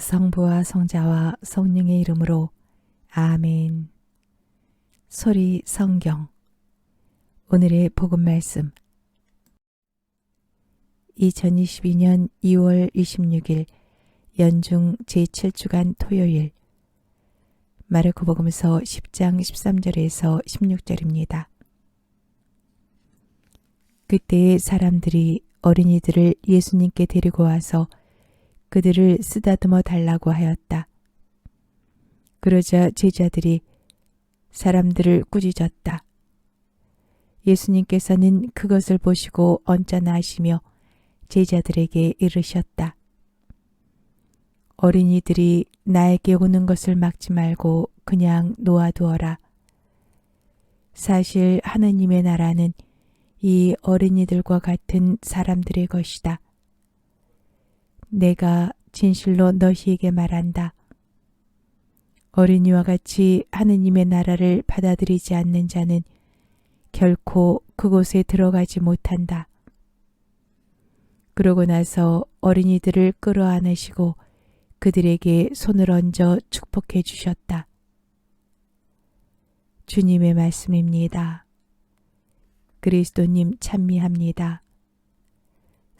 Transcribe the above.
성부와 성자와 성령의 이름으로 아멘. 소리 성경 오늘의 복음 말씀 2022년 2월 26일 연중 제7주간 토요일 마르코 복음서 10장 13절에서 16절입니다. 그때의 사람들이 어린이들을 예수님께 데리고 와서 그들을 쓰다듬어 달라고 하였다. 그러자 제자들이 사람들을 꾸짖었다. 예수님께서는 그것을 보시고 언짢아 하시며 제자들에게 이르셨다. 어린이들이 나에게 오는 것을 막지 말고 그냥 놓아두어라. 사실 하느님의 나라는 이 어린이들과 같은 사람들의 것이다. 내가 진실로 너희에게 말한다. 어린이와 같이 하느님의 나라를 받아들이지 않는 자는 결코 그곳에 들어가지 못한다. 그러고 나서 어린이들을 끌어안으시고 그들에게 손을 얹어 축복해 주셨다. 주님의 말씀입니다. 그리스도님 찬미합니다.